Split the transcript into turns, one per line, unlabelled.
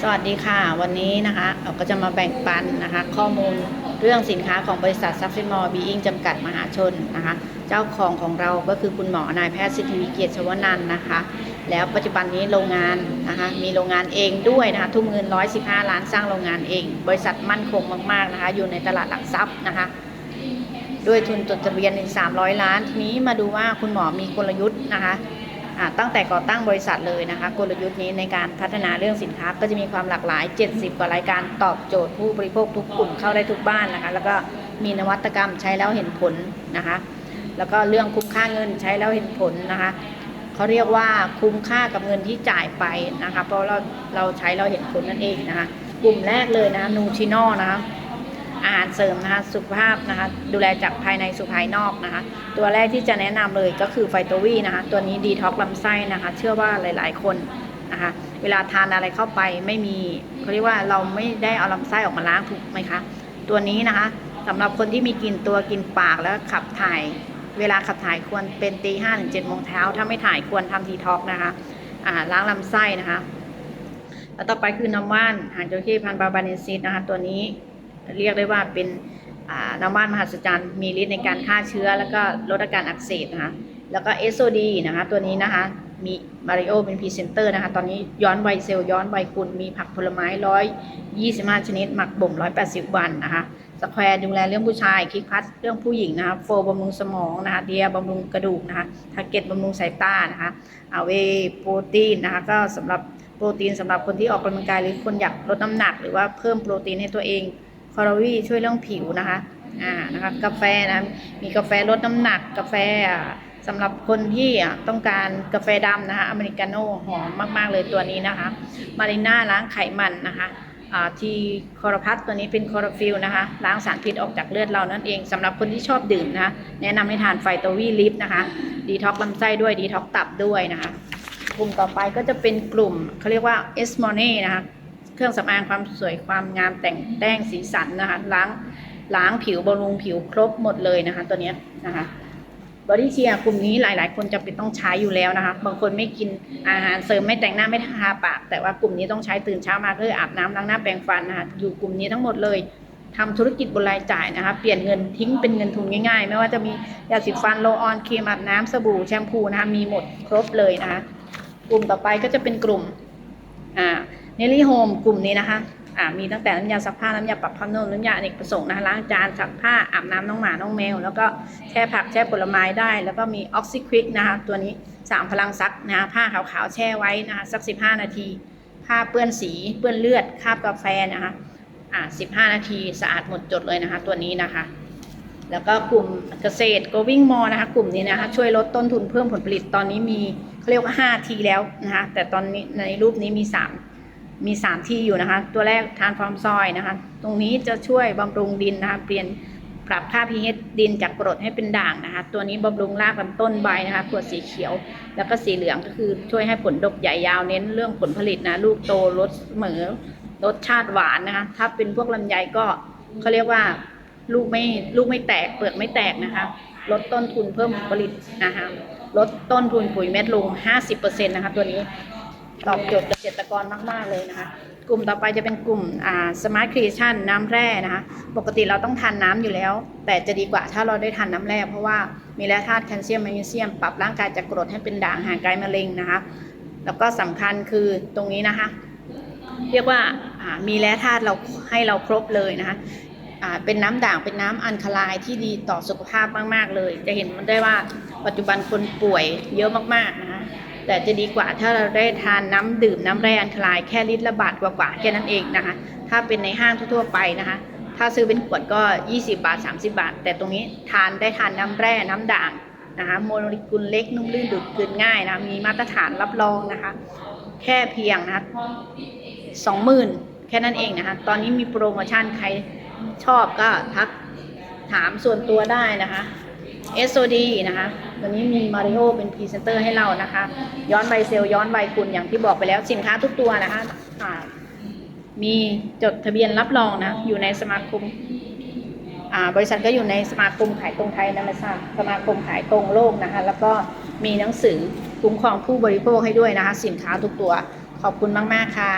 สวัสดีค่ะ วันนี้นะคะเราก็จะมาแบ่งปันนะคะ ข้อมูลเรื่องสินค้าของบริษัทซัฟฟิมอร์บีอิงจำกัดมหาชนนะคะ เจ้าของของเราก็คือคุณหมอนายแพทย์สิทธิวิเกียรติชวนันนะคะ แล้วปัจจุบันนี้โรงงานนะคะมีโรงงานเองด้วยนะคะ ทุ่มเงิน 115 ล้านสร้างโรงงานเอง บริษัทมั่นคงมากๆนะคะ อยู่ในตลาดหลักทรัพย์นะคะด้วยทุนจดทะเบียนถึง300 ล้าน ทีนี้มาดูว่าคุณหมอมีกลยุทธ์นะคะ ตั้งแต่ก่อตั้งบริษัทเลยนะคะ กลยุทธ์นี้ในการพัฒนาเรื่องสินค้าก็จะมีความหลากหลาย 70 กว่ารายการตอบโจทย์ผู้บริโภคทุกกลุ่มเข้าได้ทุกบ้านนะคะ แล้วก็มีนวัตกรรมใช้แล้วเห็นผลนะคะ แล้วก็เรื่องคุ้มค่าเงินใช้แล้วเห็นผลนะคะเขาเรียกว่าคุ้มค่ากับเงินที่จ่ายไปนะคะ เพราะเราเราใช้เราเห็นผลนั่นเองนะคะ กลุ่มแรกเลยนะนูชิโน่นะคะ อาหารเสริมนะคะสุขภาพนะคะดูแลจากภายในสู่ภายนอกนะคะ ตัวแรกที่จะแนะนำเลยก็คือไฟโตวีนะคะ ตัวนี้ดีท็อกลำไส้นะคะ เชื่อว่าหลาย ๆ คนนะคะ เวลาทานอะไรเข้าไปไม่มีเขาเรียกว่าเราไม่ได้เอาลำไส้ออกมาล้างถูกไหมคะตัวนี้นะคะสำหรับคนที่มีกินตัวกินปากแล้วขับถ่าย เวลาขับถ่ายควรเป็นตีห้าถึงเจ็ดโมงเช้าถ้าไม่ถ่ายควรทำดีท็อกนะคะอ่าล้างลำไส้นะคะแล้วต่อไปคือน้ำว่านหางจระเข้พันบาบาเนซิสนะคะ ตัวนี้ เรียกได้ว่าเป็นน้ำว่านมหัศจรรย์มีฤทธิ์ในการฆ่าเชื้อ แล้วก็ลดอาการอักเสบนะคะแล้วก็เอสโซดีนะคะตัวนี้นะคะมีมาริโอเป็นพรีเซนเตอร์นะคะตอนนี้ย้อนวัยเซลล์ย้อนวัยคุณมีผักผลไม้ร้อยยี่สิบห้าชนิด หมักบ่มร้อยแปดสิบวันนะคะสแควร์ดูแลเรื่องผู้ชายคิกพัสเรื่องผู้หญิงนะคะโฟบำรุงสมองนะคะเดียบำรุงกระดูกนะคะทาเก็ตบำรุงสายตานะคะอาเวโปรตีนนะคะก็สำหรับโปรตีนสำหรับคนที่ออกกำลังกายหรือคนอยากลดน้ำหนัก หรือว่าเพิ่มโปรตีนให้ตัวเอง คอร์วีช่วยเรื่องผิวนะคะอ่านะคะกาแฟนะมีกาแฟลดน้ำหนักกาแฟอ่าสำหรับคนที่ต้องการกาแฟดำนะคะอเมริกาโน่หอมมากๆเลยตัวนี้นะคะมาริน่าล้างไขมันนะคะทีคอร์พัสตัวนี้เป็นคอร์ฟิลนะคะล้างสารพิษออกจากเลือดเรานั่นเองสำหรับคนที่ชอบดื่มนะคะแนะนำให้ทานไฟโตวีลิฟนะคะดีท็อกลำไส้ด้วยดีท็อกตับด้วยนะคะกลุ่มต่อไปก็จะเป็นกลุ่มเขาเรียกว่าเอสมอเน่นะคะ เครื่องสำอางความสวยความงามแต่งแต้งสีสันนะคะ ล้างล้างผิวบำรุงผิวครบหมดเลยนะคะ ตัวนี้นะคะบอดี้เชียกลุ่มนี้หลาย ๆ คนจะเป็นต้องใช้อยู่แล้วนะคะ บางคนไม่กินอาหารเสริมไม่แต่งหน้าไม่ทาปาก แต่ว่ากลุ่มนี้ต้องใช้ตื่นเช้ามาเพื่ออาบน้ำล้างหน้าแปรงฟันนะคะอยู่กลุ่มนี้ทั้งหมดเลยทำธุรกิจบนรายจ่ายนะคะ เปลี่ยนเงินทิ้งเป็นเงินทุนง่าย ๆ ไม่ว่าจะมียาสีฟันโลออนครีมอาบน้ำสบู่แชมพูนะคะมีหมดครบเลยนะคะ กลุ่มต่อไปก็จะเป็นกลุ่มอ่า เนลลี่โฮมกลุ่มนี้นะคะอ่ามีตั้งแต่น้ำยาซักผ้าน้ำยาปรับผ้านุ่มน้ำยาอเนกประสงค์นะคะล้างจานซักผ้าอาบน้ำน้องหมาน้องแมว แล้วก็แช่ผักแช่ผลไม้ได้ แล้วก็มีออกซิควิกนะคะตัวนี้สามพลังซักนะคะผ้าขาวๆแช่ไว้นะคะสัก 15 นาทีผ้าเปื้อนสีเปื้อนเลือดคาบกาแฟนะคะอ่า15นาทีสะอาดหมดจดเลยนะคะ ตัวนี้นะคะ แล้วก็กลุ่มเกษตร going more นะคะ กลุ่มนี้นะคะ ช่วยลดต้นทุนเพิ่มผลผลิตตอนนี้มีเขาเรียกว่า5ทีแล้วนะคะ แต่ตอนนี้ในรูปนี้มี 3 มี3ที่อยู่นะคะ ตัวแรกทานฟอร์มซอยนะคะ ตรงนี้จะช่วยบำรุงดินนะคะ เปลี่ยนปรับค่า pH ดินจากกรดให้เป็นด่างนะคะ ตัวนี้บำรุงรากลำต้นใบนะคะขวดสีเขียว แล้วก็สีเหลืองก็คือช่วยให้ผลดกใหญ่ยาวเน้นเรื่องผลผลิตนะ ลูกโตรสเสมอรสชาติหวานนะคะ ถ้าเป็นพวกลำไยก็เขาเรียกว่าลูกไม่ลูกไม่แตกเปลือกไม่แตกนะคะ ลดต้นทุนเพิ่มผลผลิตนะคะลดต้นทุนปุ๋ยเม็ดลง 50%นะคะตัวนี้ ตอบโจทย์เกษตรกรมาก ๆ เลยนะคะ กลุ่มต่อไปจะเป็นกลุ่มอ่า Smart Creation น้ำแร่นะคะ ปกติเราต้องทานน้ำอยู่แล้ว แต่จะดีกว่าถ้าเราได้ทานน้ำแร่เพราะว่ามีแร่ธาตุแคลเซียมแมกนีเซียม ปรับร่างกายจากกรดให้เป็นด่างห่างไกลมะเร็งนะคะ แล้วก็สำคัญคือตรงนี้นะคะ เรียกว่ามีแร่ธาตุเราให้เราครบเลยนะคะเป็นน้ำด่างเป็นน้ำอันคลายที่ดีต่อสุขภาพมาก ๆ เลย จะเห็นมันได้ว่าปัจจุบันคนป่วยเยอะมาก ๆ นะคะ แต่จะดีกว่าถ้าเราได้ทานน้ำดื่มน้ำแร่อันคลายแค่ลิตรละบาทกว่าๆแค่นั้นเองนะคะ ถ้าเป็นในห้างทั่วๆไปนะคะ ถ้าซื้อเป็นขวดก็ 20 บาท 30 บาท แต่ตรงนี้ทานได้ทานน้ำแร่น้ำด่างนะคะโมเลกุลเล็กนุ่มลื่นดูดกลืนง่ายนะมีมาตรฐานรับรองนะคะ แค่เพียงนะคะสองหมื่นแค่นั้นเองนะคะ ตอนนี้มีโปรโมชั่นใครชอบก็ทักถามส่วนตัวได้นะคะ SOD นะคะ วันนี้มีมาริโอเป็นพรีเซนเตอร์ให้เรานะคะ ย้อนใบเซลล์ย้อนใบคุณอย่างที่บอกไปแล้วสินค้าทุกตัวนะคะมีจดทะเบียนรับรองนะ อยู่ในสมาคมบริษัทก็อยู่ในสมาคมขายตรงไทยนะม่ทราบสมาคมขายตรงโลกนะคะ แล้วก็มีหนังสือคุ้มครองผู้บริโภคให้ด้วยนะคะ สินค้าทุกตัว ขอบคุณมาก ๆ ค่ะ